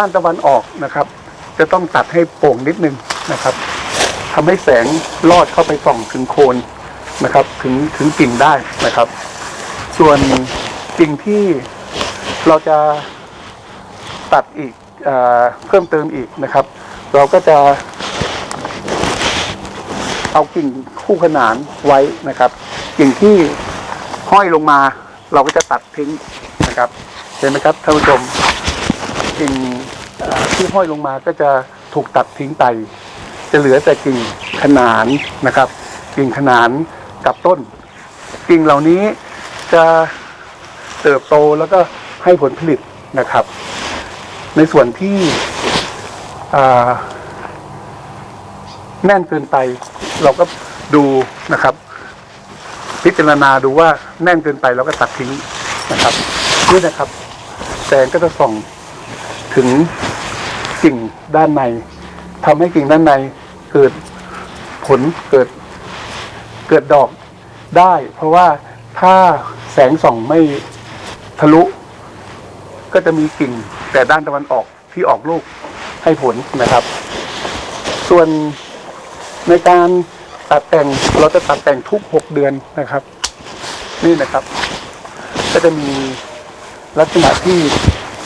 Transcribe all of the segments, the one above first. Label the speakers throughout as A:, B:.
A: ด้านตะวันออกนะครับ จะต้องตัดให้โป่งนิดนึงนะครับทำให้แสงลอดเข้าไปส่องถึงโคนนะครับ ถึงถึงกิ่งได้นะครับ ส่วนกิ่งที่เราจะตัดอีกเออเพิ่มเติมอีกนะครับ เราก็จะ เอากิ่งคู่ขนานไว้นะครับ กิ่งที่ห้อยลงมา เราก็จะตัดทิ้งนะครับเห็นไหมครับท่านผู้ชม กิ่งที่ห้อยลงมาก็จะถูกตัดทิ้งไปจะเหลือแต่กิ่งขนานนะครับ กิ่งขนานกับต้น กิ่งเหล่านี้จะเติบโตแล้วก็ให้ผลผลิตนะครับ ในส่วนที่แน่นเกินไป เราก็ดูนะครับ พิจารณาดูว่าแน่นเกินไปเราก็ตัดทิ้งนะครับนี่นะครับแสงก็จะส่อง ถึงกิ่งด้านในทำให้กิ่งด้านในเกิดผลเกิด เกิดดอกได้ เพราะว่าถ้าแสงส่องไม่ทะลุ ก็จะมีกิ่งแต่ด้านตะวันออกที่ออกลูกให้ผลนะครับ ส่วนในการตัดแต่งเราจะตัดแต่งทุกหกเดือนนะครับ นี่นะครับ ก็จะมีลักษณะที่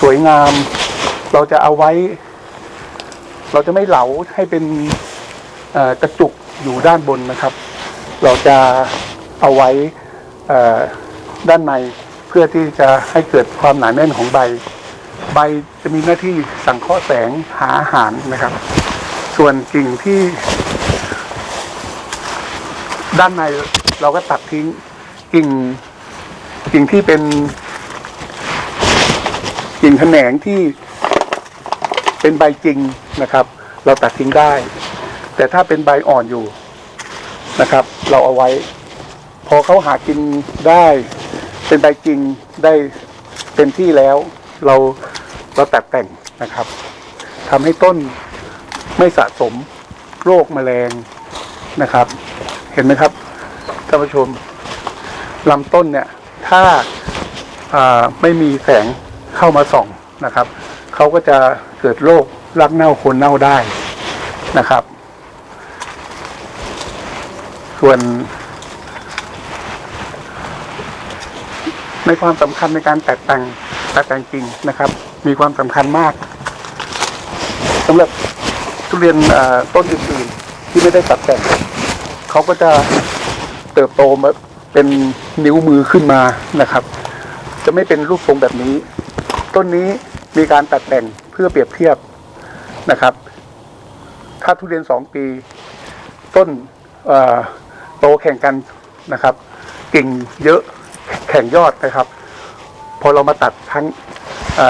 A: สวยงาม เราจะเอาไว้ เราจะไม่เหลาให้เป็นกระจุกอยู่ด้านบนนะครับ เราจะเอาไว้ด้านในเพื่อที่จะให้เกิดความหนาแน่นของใบ ใบจะมีหน้าที่สังเคราะห์แสงหาอาหารนะครับ ส่วนกิ่งที่ ด้านในเราก็ตัดทิ้งกิ่งกิ่งที่เป็นกิ่งแขนงที่ เป็นใบจริงนะครับ เราตัดทิ้งได้ แต่ถ้าเป็นใบอ่อนอยู่นะครับ เราเอาไว้ พอเขาหากินได้ เป็นใบจริงได้เต็มที่แล้ว เราเราตัดแต่งนะครับทำให้ต้นไม่สะสมโรคแมลงนะครับ เห็นไหมครับท่านผู้ชมลำต้นเนี่ย ถ้าอ่าไม่มีแสงเข้ามาส่องนะครับ เขาก็จะเกิดโรครักเน่าโคนเน่าได้นะครับ ส่วนในความสำคัญในการแตกแต่งแตกแต่งจริงนะครับ มีความสำคัญมากสำหรับทุเรียนต้นอื่นๆที่ไม่ได้ตัดแต่งเขาก็จะเติบโตมาเป็นนิ้วมือขึ้นมานะครับ จะไม่เป็นรูปทรงแบบนี้ ต้นนี้ มีการตัดแต่งเพื่อเปรียบเทียบนะครับ ถ้าทุเรียนสองปี ต้นโตแข่งกันนะครับ กิ่งเยอะแข่งยอดนะครับ พอเรามาตัดทั้งอ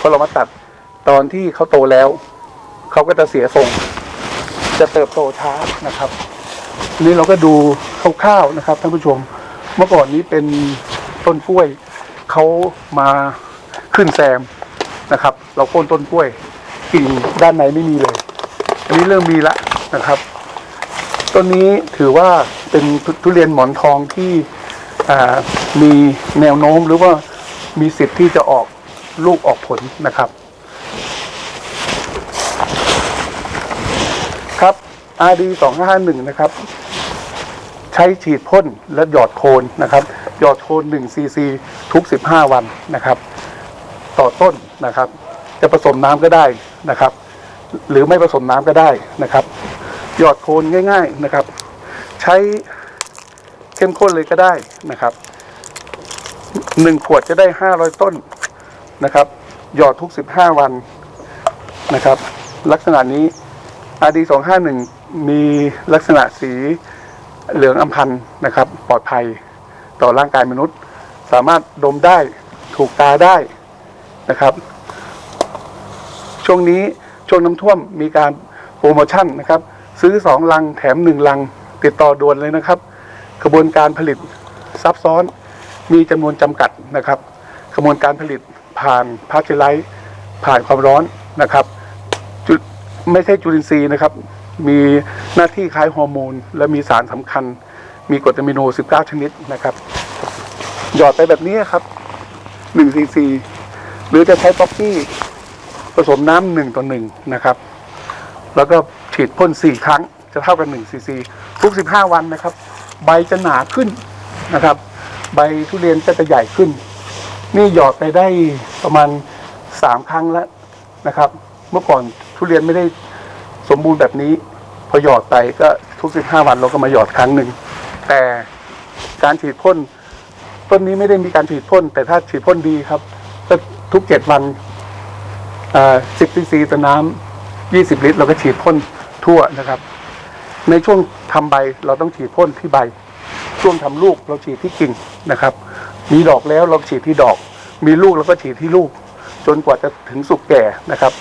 A: พอเรามาตัดตอนที่เขาโตแล้ว เขาก็จะเสียทรง จะเติบโตช้านะครับนี่เราก็ดูคร่าวๆนะครับท่านผู้ชม เมื่อก่อนนี้เป็นต้นกล้วยเขามาขึ้นแซม นะครับ เราโค่นต้นกล้วยกิ่งด้านในไม่มีเลยอันนี้เริ่มมีละนะครับต้นนี้ถือว่าเป็นทุทเรียนหมอนทองที่มีแนวโน้มหรือว่ามีสิทธิ์ที่จะออกลูกออกผลนะครับ ครับ RD 251นะครับ ใช้ฉีดพ่นและหยอดโคนนะครับ หยอดโคน1ซีซีทุก 15 วันนะครับ ต่อต้น นะครับ จะผสมน้ำก็ได้นะครับ หรือไม่ผสมน้ำก็ได้นะครับ หยอดโคนง่าย ๆนะครับ ใช้เข้มข้นเลยก็ได้นะครับหนึ่งขวดจะได้500ต้นนะครับ หยอดทุก15วันนะครับ ลักษณะนี้ RD 251มีลักษณะสีเหลืองอำพันนะครับ ปลอดภัยต่อร่างกายมนุษย์ สามารถดมได้ถูกตาได้ นะครับ ช่วงนี้ช่วงน้ำท่วมมีการโปรโมชั่นนะครับ ซื้อสองลังแถมหนึ่งลัง ติดต่อด่วนเลยนะครับ กระบวนการผลิตซับซ้อนมีจำนวนจำกัดนะครับกระบวนการผลิตผ่านพาสเจไลท์ผ่านความร้อนนะครับจุดไม่ใช่จุลินทรีย์นะครับ มีหน้าที่คล้ายฮอร์โมน และมีสารสำคัญ มีกรดอะมิโน 19 ชนิดนะครับ หยอดไปแบบนี้ครับ1ซีซี หรือจะใช้ป๊อกกี้ผสมน้ำหนึ่งต่อหนึ่งนะครับ แล้วก็ฉีดพ่นสี่ครั้งจะเท่ากันหนึ่งซีซีทุกสิบห้าวันนะครับ ใบจะหนาขึ้นนะครับ ใบทุเรียนก็จะใหญ่ขึ้น นี่หยอดไปได้ประมาณสามครั้งแล้วนะครับ เมื่อก่อนทุเรียนไม่ได้สมบูรณ์แบบนี้ พอหยอดไปก็ทุกสิบห้าวันเราก็มาหยอดครั้งหนึ่งแต่การฉีดพ่นต้นนี้ไม่ได้มีการฉีดพ่น แต่ถ้าฉีดพ่นดีครับ ทุกเจ็ดวันสิบซีซีต่อน้ำยี่สิบลิตร เราก็ฉีดพ่นทั่วนะครับ ในช่วงทำใบเราต้องฉีดพ่นที่ใบ ช่วงทำลูกเราฉีดที่กิ่งนะครับ มีดอกแล้วเราฉีดที่ดอก มีลูกเราก็ฉีดที่ลูก จนกว่าจะถึงสุกแก่นะครับ